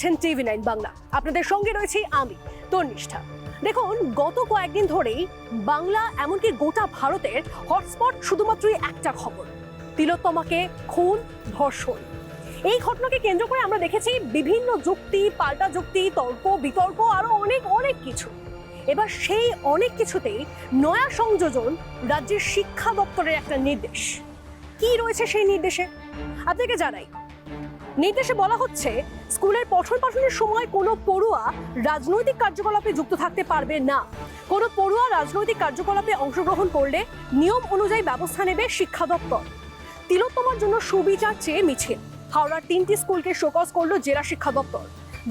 দেখছেন TV nine Bangla. আপনাদের সঙ্গে রয়েছি আমি, তন্নিষ্ঠা। দেখুন, গত কয়েকদিন ধরেই বাংলা এমনকি গোটা ভারতের হটস্পট শুধুমাত্রই একটা খবর, তিলোত্তমাকে খুন, ধর্ষণ। এই ঘটনাকে কেন্দ্র করে আমরা দেখেছি বিভিন্ন যুক্তি, পাল্টা যুক্তি, তর্ক, বিতর্ক, আরও অনেক অনেক কিছু। এবার সেই অনেক কিছুতেই নয়া সংযোজন রাজ্যের শিক্ষা দপ্তরের একটা নির্দেশ। কি রয়েছে সেই নির্দেশে? আপনাকে জানাই নির্দেশে বলা হচ্ছে, স্কুলের পঠন পাঠনের সময় কোনো পড়ুয়া রাজনৈতিক কার্যকলাপে যুক্ত থাকতে পারবে না। কোনো পড়ুয়া রাজনৈতিক কার্যকলাপে অংশগ্রহণ করলে নিয়ম অনুযায়ী ব্যবস্থা নেবে শিক্ষা দপ্তর। তিলোত্তমার জন্য সুবিচার চেয়ে মিছিল। হাওড়ার তিনটি স্কুলকে শোকজ করল জেলা শিক্ষা দপ্তর।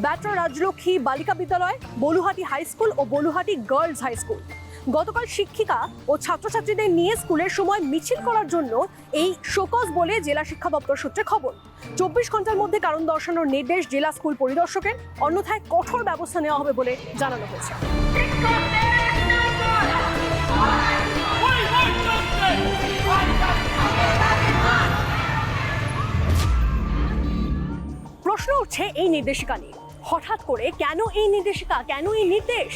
ব্যাটরা রাজলক্ষ্মী বালিকা বিদ্যালয়, বলুহাটি হাই স্কুল ও বলুহাটি গার্লস হাই স্কুল। গতকাল শিক্ষিকা ও ছাত্রছাত্রীদের নিয়ে স্কুলের সময় মিছিল করার জন্য এই শোকজ বলে জেলা শিক্ষা দপ্তর সূত্রে খবর। চব্বিশ ঘণ্টার মধ্যে কারণ দর্শানোর নির্দেশ জেলা স্কুল পরিদর্শকের। অন্যথায় কঠোর ব্যবস্থা নেওয়া হবে বলে জানানো হয়েছে। প্রশ্ন উঠছে এই নির্দেশিকা নিয়ে। হঠাৎ করে কেন এই নির্দেশিকা? কেন এই নির্দেশ?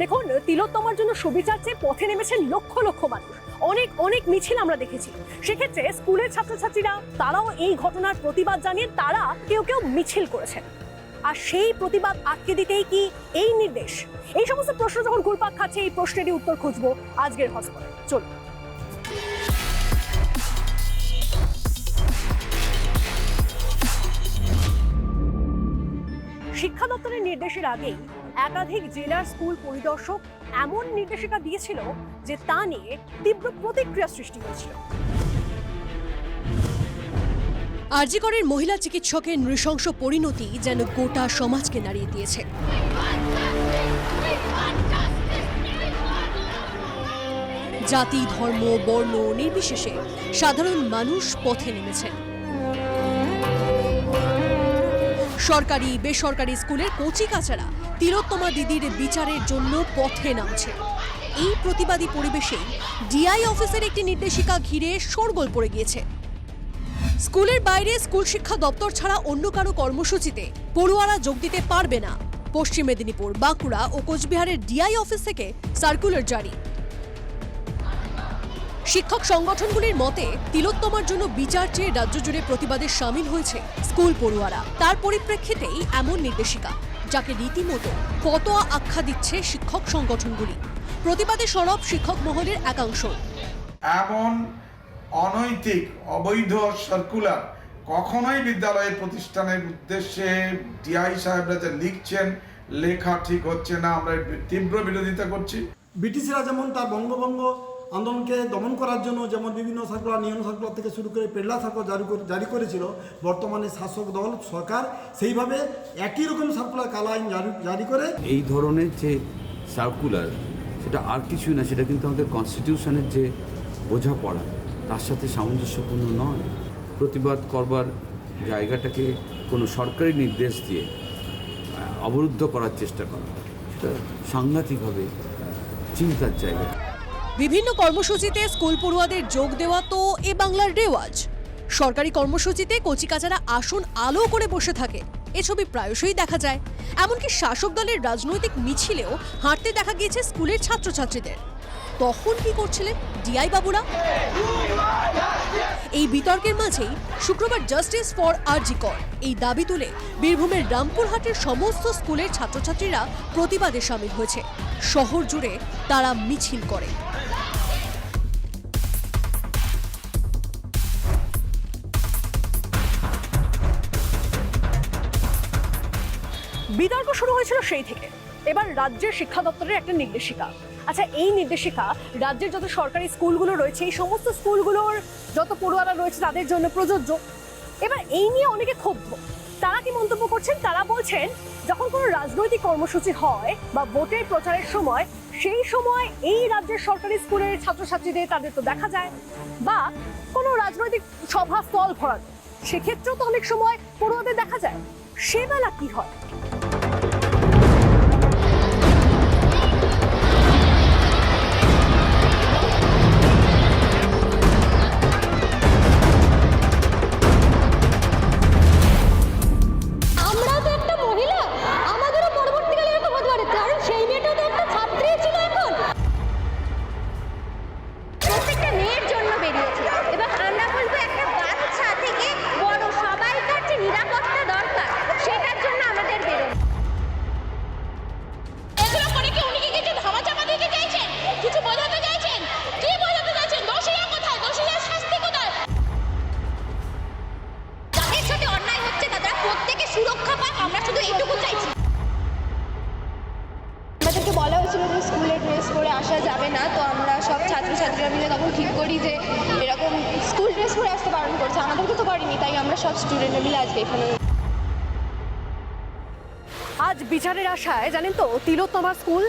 দেখুন তিলোত্তমার জন্য সুবিচার চেয়ে পথে নেমেছেন লক্ষ লক্ষ মানুষ। অনেক অনেক মিছিল আমরা দেখেছি। সেক্ষেত্রে স্কুলের ছাত্রছাত্রীরা, তারাও এই ঘটনার প্রতিবাদ জানিয়ে তারা কেউ কেউ মিছিল করেছেন। আর সেই প্রতিবাদ আটকে দিতেই কি এই নির্দেশ? এই সমস্ত প্রশ্ন যখন ঘুরপাক খাচ্ছে, এই প্রশ্নেরই উত্তর খুঁজবো আজকের হসপিটালে। চলুন। শিক্ষা দপ্তরের নির্দেশের আগেই একাধিক জেলার স্কুল পরিদর্শক এমন নির্দেশিকা দিয়েছিল যে তা নিয়ে তীব্র প্রতিক্রিয়া সৃষ্টি হয়েছিল। আরজিকরের মহিলা চিকিৎসকের নৃশংস পরিণতি যেন গোটা সমাজকে নাড়িয়ে দিয়েছে। জাতি, ধর্ম, বর্ণ নির্বিশেষে সাধারণ মানুষ পথে নেমেছেন সরকারি, বেসরকারি স্কুলের কচি কাচারা তিলোত্তমা দিদির বিচারের জন্য পথে নামছে। এই প্রতিবাদী পরিবেশেই ডিআই অফিসের একটি নির্দেশিকা ঘিরে শোরগোল পড়ে গিয়েছে। স্কুলের বাইরে স্কুল শিক্ষা দপ্তর ছাড়া অন্য কারও কর্মসূচিতে পড়ুয়ারা যোগ দিতে পারবে না। পশ্চিম মেদিনীপুর, বাঁকুড়া ও কোচবিহারের ডিআই অফিস থেকে সার্কুলার জারি। শিক্ষক সংগঠনগুলির মতে, তিলোত্তমার জন্য বিচার চেয়ে রাজ্য জুড়ে প্রতিবাদে সামিল হয়েছে স্কুল পড়ুয়ারা। তার পরিপ্রেক্ষিতেই এমন নির্দেশিকা। যাকে রীতিমতো ফতোয়া আখ্যা দিচ্ছে শিক্ষক সংগঠনগুলি। প্রতিবাদে সরব শিক্ষক মহলের একাংশ। এমন অনৈতিক অবৈধ সার্কুলার কখনোই বিদ্যালয়ের প্রতিষ্ঠানের উদ্দেশ্যে ডিআই সাহেবরা যে লিখছেন লেখা ঠিক হচ্ছে না আমরা তীব্র বিরোধিতা করছি। ব্রিটিশরা যেমন তার বঙ্গভঙ্গ আন্দোলনকে দমন করার জন্য যেমন বিভিন্ন সার্কুলার, নিয়ম সার্কুলার থেকে শুরু করে পেডলা সার্কুলার জারি জারি করেছিল, বর্তমানে শাসক দল, সরকার, সেইভাবে একই রকম সার্কুলার কালা আইন জারি করে এই ধরনের যে সার্কুলার, সেটা আর কিছুই না, সেটা কিন্তু আমাদের কনস্টিটিউশনের যে বোঝাপড়া, তার সাথে সামঞ্জস্যপূর্ণ নয়। প্রতিবাদ করবার জায়গাটাকে কোনো সরকারি নির্দেশ দিয়ে অবরুদ্ধ করার চেষ্টা করা। সেটা সাংঘাতিকভাবে চিন্তার জায়গা। বিভিন্ন কর্মসূচিতে স্কুল পড়ুয়াদের যোগ দেওয়া তো এ বাংলার রেওয়াজ। সরকারি কর্মসূচিতে কচিকাচারা আসন আলো করে বসে থাকে। এ ছবি প্রায়শই দেখা যায়। এমনকি শাসক দলের রাজনৈতিক মিছিলেও হাঁটতে দেখা গিয়েছে স্কুলের ছাত্রছাত্রীদের। তখন কি করছিলেন ডিআই বাবুরা? এই বিতর্কের মাঝেই শুক্রবার জাস্টিস ফর আরজিকর এই দাবি তুলে বীরভূমের রামপুরহাটের সমস্ত স্কুলের ছাত্রছাত্রীরা প্রতিবাদে সামিল হয়েছে। শহর জুড়ে তারা মিছিল করে। বিতর্ক শুরু হয়েছিল সেই থেকে। এবার রাজ্যের শিক্ষা দপ্তরের একটা নির্দেশিকা। আচ্ছা এই নির্দেশিকা রাজ্যের যত সরকারি স্কুলগুলো রয়েছে, এই সমস্ত স্কুলগুলোর যত পড়ুয়ারা রয়েছে তাদের জন্য প্রযোজ্য। এবার এই নিয়ে অনেকে ক্ষুব্ধ। তারা কি মন্তব্য করছেন? তারা বলছেন, যখন কোনো রাজনৈতিক কর্মসূচি হয় বা ভোটের প্রচারের সময়, সেই সময় এই রাজ্যের সরকারি স্কুলের ছাত্রছাত্রীদের তাদের তো দেখা যায় বা কোনো রাজনৈতিক সভা, স্থল ভরানো সেক্ষেত্রেও তো অনেক সময় পড়ুয়াদের দেখা যায়। সেবেলা কি হয়? বিচারের আশায়, জানেন তো তিলোত্তমা স্কুল,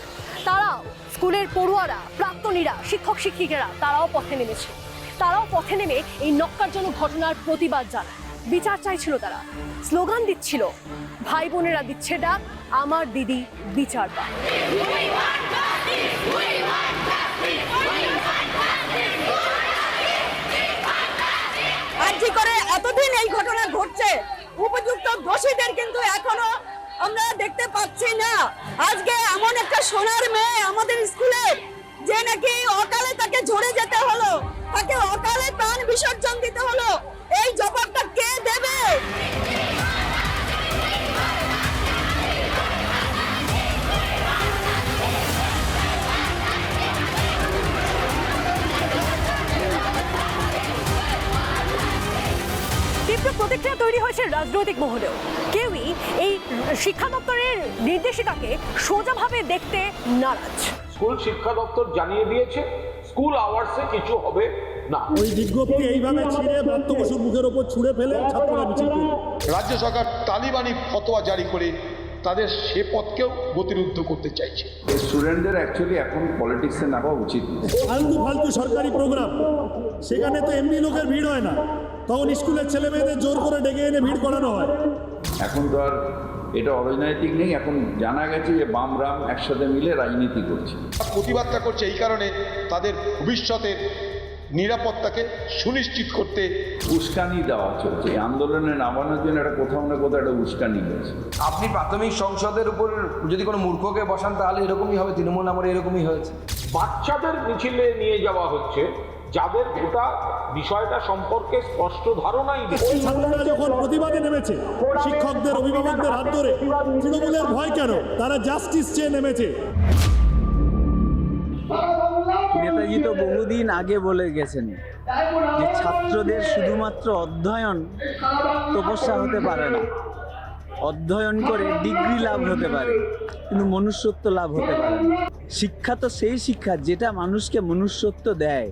তারাও স্কুলের পড়ুয়ারা, প্রাক্তনীরা, শিক্ষক শিক্ষিকারা, তারাও পথে নেমেছে। তারাও পথে নেমে এই নক্কারজনক ঘটনার প্রতিবাদ জানায়। বিচার চাইছিল তারা। স্লোগান দিচ্ছিল, ভাই বোনেরা দিচ্ছে ডাক, আমার দিদি বিচার পাক আর্জি করে এতদিন এই ঘটনা ঘটছে? উপযুক্ত দোষীদের কিন্তু এখনও আমরা দেখতে পাচ্ছি না। আজকে এমন একটা সোনার মেয়ে আমাদের স্কুলে, যে নাকি অকালে তাকে ঝরে যেতে হলো, তাকে অকালে প্রাণ বিসর্জন দিতে হলো। এই জবাবটা কে দেবে? তীব্র প্রতিক্রিয়া তৈরি হয়েছে রাজনৈতিক মহলেও। এই শিক্ষা দপ্তরের নির্দেশিকাকে সোজাভাবে দেখতে নারাজ। স্কুল শিক্ষা দপ্তর জানিয়ে দিয়েছে স্কুল আওয়ার্সে কিছু হবে না। ওই বিজ্ঞপ্তি এইভাবে ছিঁড়ে ব্রাত্য বসুর মুখের ওপর ছুঁড়ে ফেলে ছাত্ররা মিছিল রাজ্য সরকার তালিবানি ফতোয়া জারি করে তাদের সে পথকেও গতিরুদ্ধ করতে চাইছে। স্টুডেন্টদের অ্যাকচুয়ালি এখন পলিটিক্সে নামা উচিত ফালতু ফালতু সরকারি প্রোগ্রাম সেখানে তো এমনি লোকের ভিড় হয় না। তখন স্কুলের ছেলে মেয়েদের জোর করে ডেকে এনে ভিড় করানো হয়। এখন তো আর এটা অরাজনৈতিক নেই এখন জানা গেছে যে বাম রাম একসাথে মিলে রাজনীতি করছে। প্রতিবাদটা করছে এই কারণে তাদের ভবিষ্যতের নিরাপত্তাকে সুনিশ্চিত করতে উস্কানি দেওয়া চলছে। এই আন্দোলনে নামানোর জন্য একটা কোথাও না কোথাও একটা উস্কানি গেছে আপনি প্রাথমিক সংসদের উপর যদি কোনো মূর্খকে বসান তাহলে এরকমই হবে তৃণমূল আমার এরকমই হয়েছে। বাচ্চাদের মিছিলে নিয়ে যাওয়া হচ্ছে। যাদের গোটা বিষয়টা সম্পর্কে স্পষ্ট ধারণাই ছাত্ররা যখন প্রতিবাদে নেমেছে শিক্ষকদের অভিভাবকদের হাত ধরে তৃণমূলের ভয় কেন? তারা জাস্টিস চেয়ে নেমেছে। নেতাজি তো বহুদিন আগে বলে গেছেন যে ছাত্রদের শুধুমাত্র অধ্যয়ন তপস্যা হতে পারে না। অধ্যয়ন করে ডিগ্রি লাভ হতে পারে কিন্তু মনুষ্যত্ব লাভ হতে পারে না। শিক্ষা তো সেই শিক্ষা যেটা মানুষকে মনুষ্যত্ব দেয়।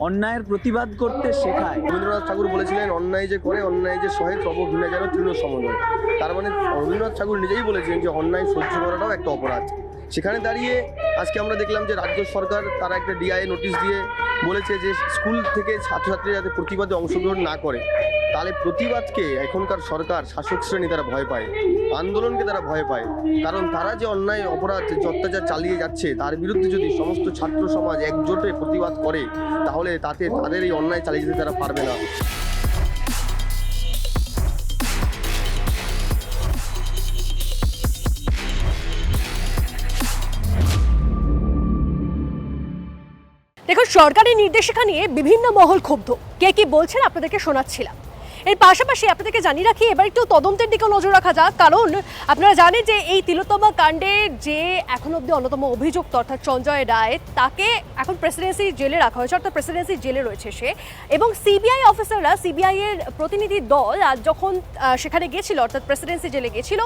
অন্যায়ের প্রতিবাদ করতে শেখায়। রবীন্দ্রনাথ ঠাকুর বলেছিলেন, অন্যায় যে করে, অন্যায় যে সহে, তব ঘৃণা যেন তৃণ সমন্বয়। তার মানে রবীন্দ্রনাথ ঠাকুর নিজেই বলেছিলেন যে, অন্যায় সহ্য করাটাও একটা অপরাধ। সেখানে দাঁড়িয়ে আজকে আমরা দেখলাম যে, রাজ্য সরকার তারা একটা ডিআই নোটিশ দিয়ে বলেছে যে, স্কুল থেকে ছাত্রছাত্রীরা যাতে প্রতিবাদে অংশগ্রহণ না করে তাহলে প্রতিবাদকে এখনকার সরকার শাসক শ্রেণি তারা ভয় পায়, আন্দোলনকে তারা ভয় পায়। কারণ তারা যে অন্যায়, অপরাধ, যে অত্যাচার চালিয়ে যাচ্ছে, তার বিরুদ্ধে যদি সমস্ত ছাত্র সমাজ একজোটে প্রতিবাদ করে, তাহলে তাতে তাদের এই অন্যায় চালিয়ে যেতে তারা পারবে না। সরকারি নির্দেশিকা নিয়ে বিভিন্ন মহল ক্ষুব্ধ। কে কি বলছেন আপনাদেরকে শোনাচ্ছিলাম। এর পাশাপাশি আপনাদেরকে জানিয়ে রাখি, এবার একটু তদন্তের দিকেও নজর রাখা যাক। কারণ আপনারা জানেন যে এই তিলোত্তমা কাণ্ডের যে এখন অব্দি অন্যতম অভিযুক্ত অর্থাৎ সঞ্জয় রায়, তাকে এখন প্রেসিডেন্সি জেলে রাখা হয়েছে, অর্থাৎ প্রেসিডেন্সি জেলে রয়েছে সে। এবং সিবিআই অফিসাররা, সিবিআই এর প্রতিনিধি দল আজ যখন সেখানে গেছিল, অর্থাৎ প্রেসিডেন্সি জেলে গেছিল,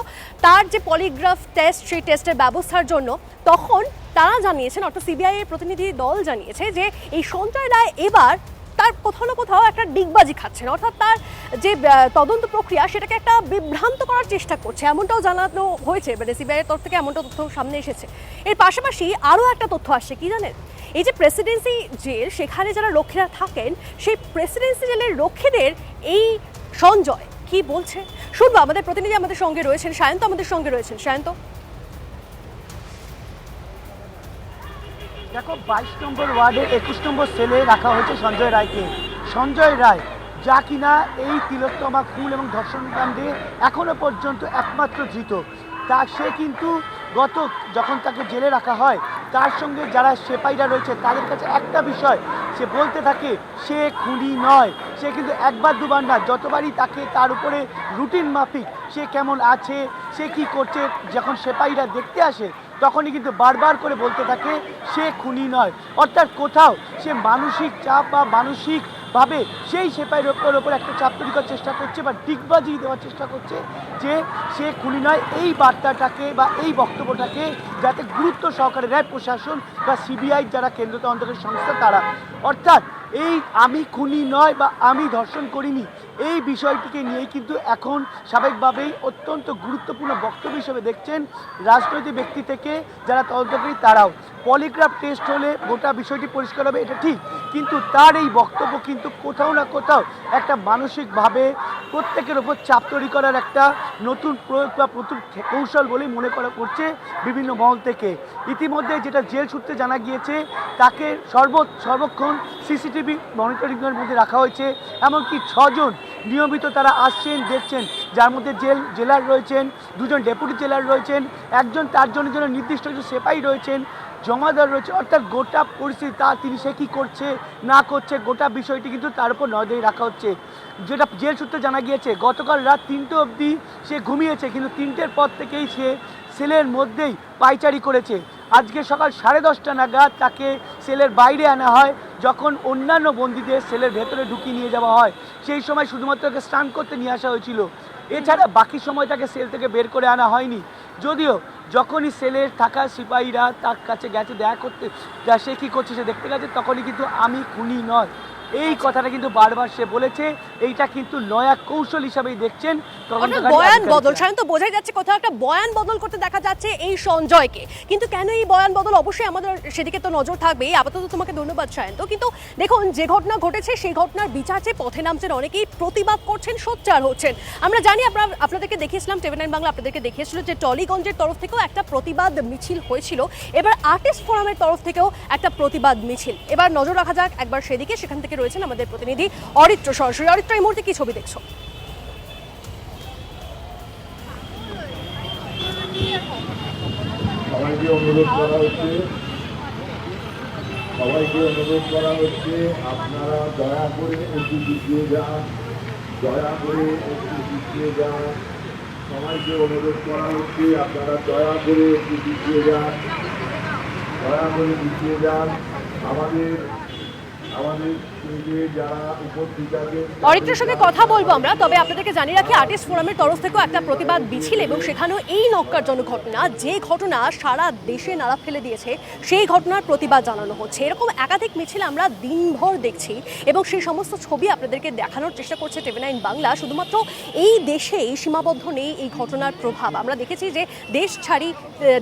তার যে পলিগ্রাফ টেস্ট, সেই টেস্টের ব্যবস্থার জন্য তখন তারা জানিয়েছেন, অর্থাৎ সিবিআই এর প্রতিনিধি দল জানিয়েছে যে এই সঞ্জয় রায় এবার তার কোথাও না কোথাও একটা ডিগবাজি খাচ্ছেন। অর্থাৎ তার যে তদন্ত প্রক্রিয়া সেটাকে একটা বিভ্রান্ত করার চেষ্টা করছে। এমনটাও জানানো হয়েছে মানে সিবিআই তরফ থেকে এমনটা তথ্য সামনে এসেছে। এর পাশাপাশি আরও একটা তথ্য আসছে, কি জানেন? এই যে প্রেসিডেন্সি জেল, সেখানে যারা রক্ষীরা থাকেন, সেই প্রেসিডেন্সি জেলের রক্ষীদের এই সঞ্জয় কি বলছে? শুনব, আমাদের প্রতিনিধি আমাদের সঙ্গে রয়েছেন, সায়ন্ত আমাদের সঙ্গে রয়েছেন। সায়ন্ত? দেখো, বাইশ নম্বর ওয়ার্ডে একুশ নম্বর সেলে রাখা হয়েছে সঞ্জয় রায়কে। সঞ্জয় রায় যা কিনা এই তিলোত্তমা খুন এবং ধর্ষণ কাণ্ডে এখনও পর্যন্ত একমাত্র ধৃত। তা সে কিন্তু গত যখন তাকে জেলে রাখা হয়, তার সঙ্গে যারা সেপাইরা রয়েছে, তাদের কাছে একটা বিষয়, সে বলতে থাকে, সে খুনি নয়, সে কিন্তু একবার দুবার না, যতবারই তাকে তার উপরে রুটিন মাফিক, সে কেমন আছে, সে কি করছে, যখন সেপাইরা দেখতে আসে তখনই কিন্তু বারবার করে বলতে থাকে, সে খুনি নয়। অর্থাৎ কোথাও সে মানসিক চাপ বা মানসিকভাবে সেই সেপাই রক্ষার ওপর একটা চাপ তৈরি করার চেষ্টা করছে বা ডিগবাজি দেওয়ার চেষ্টা করছে যে সে খুনি নয়। এই বার্তাটাকে বা এই বক্তব্যটাকে যাতে গুরুত্ব সহকারে র্যাব প্রশাসন বা সিবিআই যারা কেন্দ্র তদন্তকারী সংস্থা তারা অর্থাৎ এই আমি খুনি নয় বা আমি ধর্ষণ করিনি। এই বিষয়টিকে নিয়ে কিন্তু এখন সাবেকভাবেই অত্যন্ত গুরুত্বপূর্ণ বক্তব্য হিসেবে দেখছেন রাজনৈতিক ব্যক্তি থেকে যারা তদন্তকারী তারাও। পলিগ্রাফ টেস্ট হলে গোটা বিষয়টি পরিষ্কার হবে, এটা ঠিক। কিন্তু তার এই বক্তব্য কিন্তু কোথাও না কোথাও একটা মানসিকভাবে প্রত্যেকের ওপর চাপ তৈরি করার একটা নতুন প্রয়োগ বা নতুন কৌশল বলেই মনে করা করছে বিভিন্ন মহল থেকে। ইতিমধ্যে যেটা জেল সূত্রে জানা গিয়েছে, তাকে সর্ব, সর্বক্ষণ সিসিটিভি মনিটরিংয়ের মধ্যে রাখা হয়েছে। এমনকি ছজন নিয়মিত তারা আসছেন, দেখছেন, যার মধ্যে জেল, জেলার রয়েছেন, দুজন ডেপুটি জেলার রয়েছেন, একজন তার জন্য জন্য নির্দিষ্ট কিছু সেপাই রয়েছেন জমাদার রয়েছে, অর্থাৎ গোটা পরিস্থিতি, তা তিনি সে কী করছে, না করছে, গোটা বিষয়টি কিন্তু তার উপর নজরে রাখা হচ্ছে। যেটা জেল সূত্রে জানা গিয়েছে, গতকাল রাত তিনটে অবধি সে ঘুমিয়েছে, কিন্তু তিনটের পর থেকেই সে সেলের মধ্যেই পাইচারি করেছে। আজকে সকাল সাড়ে দশটা নাগাদ তাকে সেলের বাইরে আনা হয়, যখন অন্যান্য বন্দীদের সেলের ভেতরে ঢুকিয়ে নিয়ে যাওয়া হয়। সেই সময় শুধুমাত্র তাকে স্নান করতে নিয়ে আসা হয়েছিল। এছাড়া বাকি সময় তাকে সেল থেকে বের করে আনা হয়নি। যদিও যখনই সেলের থাকা সিপাহীরা তার কাছে গেছে, দেখা করতে, যা সে কী করছে সে দেখতে গেছে, তখনই কিন্তু আমি খুনি নয়। এই কথাটা কিন্তু বারবার সে বলেছে এইটা কিন্তু নয়া কৌশল হিসাবেই দেখছেন বয়ান বদল। সায়ন্ত বোঝাই যাচ্ছে কোথাও একটা বয়ান বদল করতে দেখা যাচ্ছে এই সঞ্জয়কে। কিন্তু কেন এই বয়ান বদল? অবশ্যই আমাদের সেদিকে তো নজর থাকবেই। আপাতত তোমাকে ধন্যবাদ সায়ন্ত কিন্তু দেখুন যে ঘটনা ঘটেছে সেই ঘটনার বিচার চেয়ে পথে নামছেন অনেকেই প্রতিবাদ করছেন সোচ্চার হচ্ছেন। আমরা জানি আপনার আপনাদেরকে দেখিয়েছিলাম টিভি নাইন বাংলা আপনাদেরকে দেখিয়েছিল যে টলিগঞ্জের তরফ থেকেও একটা প্রতিবাদ মিছিল হয়েছিল। এবার আর্টিস্ট ফোরামের তরফ থেকেও একটা প্রতিবাদ মিছিল। এবার নজর রাখা যাক একবার সেদিকে সেখান থেকে রয়েছেন আমাদের প্রতিনিধি অরিত্র সরাসরি। অরিত্র, এই মুহূর্তে কি ছবি দেখছ? সবাইকে অনুরোধ করা হচ্ছে, সবাইকে অনুরোধ করা হচ্ছে, আপনারা দয়া করে একটু পিছিয়ে যান, দয়া করে একটু পিছিয়ে যান। সবাইকে অনুরোধ করা হচ্ছে, আপনারা দয়া করে একটু পিছিয়ে যান, দয়া করে পিছিয়ে যান। আমাদের আমাদের অরিত্রের সঙ্গে কথা বলব আমরা, তবে আপনাদেরকে জানিয়ে রাখি আর্টিস্ট ফোরামের তরফ থেকেও একটা প্রতিবাদ মিছিল এবং সেখানেও এই নক্কারজনক ঘটনা, যে ঘটনা সারা দেশে নাড়া ফেলে দিয়েছে, সেই ঘটনার প্রতিবাদ জানানো হচ্ছে। এরকম একাধিক মিছিল আমরা দিনভর দেখছি এবং সেই সমস্ত ছবি আপনাদেরকে দেখানোর চেষ্টা করছে টিভি নাইন বাংলা। শুধুমাত্র এই দেশেই সীমাবদ্ধ নেই এই ঘটনার প্রভাব। আমরা দেখেছি যে দেশ ছাড়ি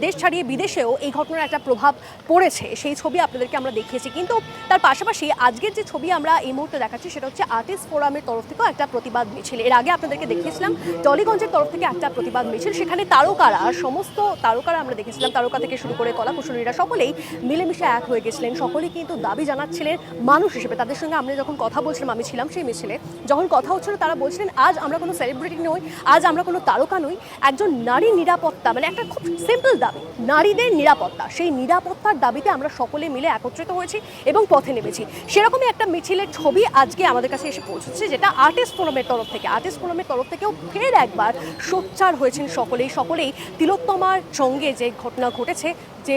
দেশ ছাড়িয়ে বিদেশেও এই ঘটনার একটা প্রভাব পড়েছে। সেই ছবি আপনাদেরকে আমরা দেখিয়েছি। কিন্তু তার পাশাপাশি আজকের যে ছবি আমরা এই মুহূর্তে দেখাচ্ছি সেটা হচ্ছে আর্টিস্ট ফোরামের তরফ থেকেও একটা প্রতিবাদ মিছিল। এর আগে আপনাদেরকে দেখিয়েছিলাম টলিগঞ্জের তরফ থেকে একটা প্রতিবাদ মিছিল। সেখানে তারকারা সমস্ত তারকারা আমরা দেখেছিলাম, তারকা থেকে শুরু করে কলা কুশলীরা সকলেই মিলেমিশে এক হয়ে গেছিলেন। সকলেই কিন্তু দাবি জানাচ্ছিলেন মানুষ হিসেবে। তাদের সঙ্গে আমরা যখন কথা বলছিলাম, আমি ছিলাম সেই মিছিলে, যখন কথা হচ্ছিল তারা বলছিলেন, আজ আমরা কোনো সেলিব্রিটি নই, আজ আমরা কোনো তারকা নই, একজন নারী নিরাপত্তা। মানে একটা খুব সিম্পল দাবি, নারীদের নিরাপত্তা। সেই নিরাপত্তার দাবিতে আমরা সকলে মিলে একত্রিত হয়েছি এবং পথে নেমেছি। সেরকমই একটা মিছিল মিছিলের ছবি আজকে আমাদের কাছে এসে পৌঁছেছে যেটা আর্টিস্ট ফোরামের তরফ থেকে। আর্টিস্ট ফোরামের তরফ থেকেও ফের একবার সোচ্চার হয়েছেন সকলেই। সকলেই তিলোত্তমার সঙ্গে যে ঘটনা ঘটেছে, যে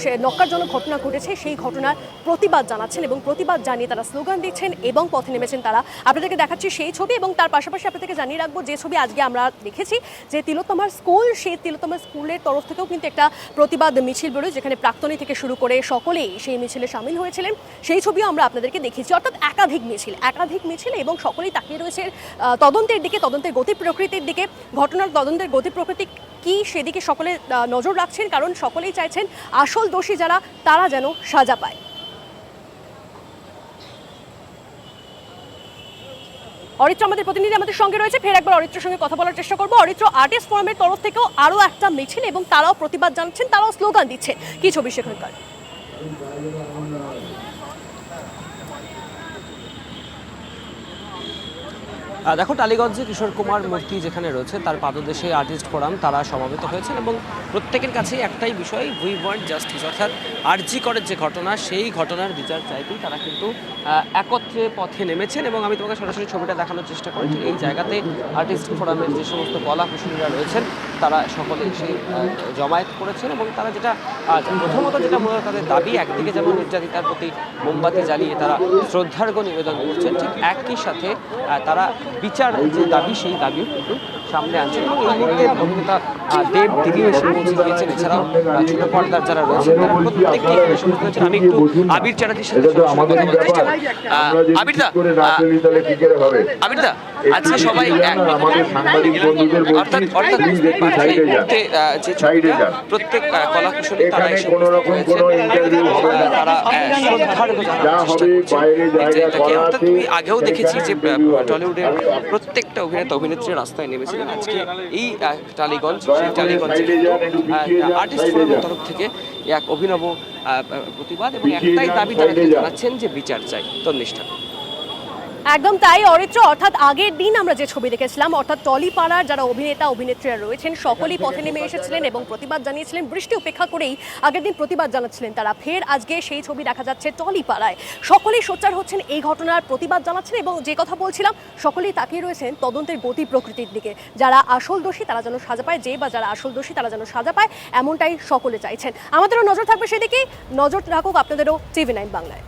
সে নক্কারজনক ঘটনা ঘটেছে, সেই ঘটনার প্রতিবাদ জানাচ্ছেন এবং প্রতিবাদ জানিয়ে তারা স্লোগান দিচ্ছেন এবং পথে নেমেছেন তারা। আপনাদেরকে দেখাচ্ছি সেই ছবি এবং তার পাশাপাশি আপনাদেরকে জানিয়ে রাখব যে ছবি আজকে আমরা দেখেছি, যে তিলোত্তমার স্কুল, সেই তিলোত্তমার স্কুলের তরফ থেকেও কিন্তু একটা প্রতিবাদ মিছিল বেরোয়, যেখানে প্রাক্তনী থেকে শুরু করে সকলেই সেই মিছিলে সামিল হয়েছিলেন। সেই ছবিও আমরা আপনাদেরকে দেখিয়েছি। অর্থাৎ একাধিক মিছিল একাধিক মিছিল এবং সকলেই তাকিয়ে রয়েছে তদন্তের দিকে, তদন্তের গতি প্রকৃতির দিকে। ঘটনার তদন্তের গতি প্রকৃতি কি সেদিকে সকলে নজর রাখছেন, কারণ সকলেই চাইছেন আসল দোষী যারা, তারা যেন সাজা পায়। অরিত্র আমাদের প্রতিনিধি, আমাদের সঙ্গে রয়েছে। ফের একবার অরিত্রের সঙ্গে কথা বলার চেষ্টা করব। অরিত্র আর্টিস্ট ফোরামের তরফ থেকেও আরও একটা মিছিল এবং তারাও প্রতিবাদ জানাচ্ছেন, তারাও স্লোগান দিচ্ছে। কি ছবি সেখানকার? দেখো, টালিগঞ্জে কিশোর কুমার মূর্তি যেখানে রয়েছে, তার পাদদেশে আর্টিস্ট ফোরাম তারা সমাবেত হয়েছেন এবং প্রত্যেকের কাছে একটাই বিষয় উই ওয়ান্ট জাস্টিস অর্থাৎ আর্জি করের যে ঘটনা, সেই ঘটনার বিচার চাইতেই তারা কিন্তু একত্রে পথে নেমেছেন এবং আমি তোমাকে সরাসরি ছবিটা দেখানোর চেষ্টা করেছি। এই জায়গাতে আর্টিস্ট ফোরামের যে সমস্ত কলা কুশলীরা রয়েছেন তারা সকলে এসে জমায়েত করেছেন এবং তারা যেটা প্রথমত যেটা মূলত তাদের দাবি একদিকে যেমন নির্যাতিতার প্রতি মোমবাতি জ্বালিয়ে তারা শ্রদ্ধার্ঘ্য নিবেদন করছেন ঠিক একই সাথে তারা বিচার যে দাবি সেই দাবিও কিন্তু সামনে আনছেন এবং এই মুহূর্তে অভিনেতা দেব দিদি এসে পৌঁছে গিয়েছেন এছাড়াও ছোট পর্দার যারা রয়েছেন তারা প্রত্যেকটি এখানে এসে আমি একটু আবির চ্যাটার্জির সাথে আবির দা আবির দা আজকে সবাই এক- অর্থাৎ অর্থাৎ যে প্রত্যেক তারা এসে তারা তুমি আগেও দেখেছি যে টলিউডের প্রত্যেকটা অভিনেতা অভিনেত্রী রাস্তায় নেমেছিলেন আজকে এই টালিগঞ্জ সেই টালিগঞ্জে আর্টিস্ট ফোরামের তরফ থেকে এক অভিনব প্রতিবাদ এবং একটাই দাবি তারা কিন্তু জানাচ্ছেন যে বিচার চাই। তন্নিষ্ঠা। একদম তাই, অরিত্র, অর্থাৎ আগের দিন আমরা যে ছবি দেখেছিলাম, অর্থাৎ টলিপাড়ার যারা অভিনেতা, অভিনেত্রীরা রয়েছেন, সকলেই পথে নেমে এসেছিলেন এবং প্রতিবাদ জানিয়েছিলেন, বৃষ্টি উপেক্ষা করেই আগের দিন প্রতিবাদ জানাচ্ছিলেন তারা। ফের আজকে সেই ছবি দেখা যাচ্ছে টলিপাড়ায়। সকলেই সোচ্চার হচ্ছেন এই ঘটনার প্রতিবাদ জানাচ্ছেন এবং যে কথা বলছিলাম, সকলেই তাকিয়ে রয়েছেন তদন্তের গতি প্রকৃতির দিকে। যারা আসল দোষী, তারা যেন সাজা পায়, যে বা যারা আসল দোষী, তারা যেন সাজা পায়, এমনটাই সকলে চাইছেন। আমাদেরও নজর থাকবে সেদিকেই। নজর রাখুক আপনাদেরও টিভি নাইন বাংলায়।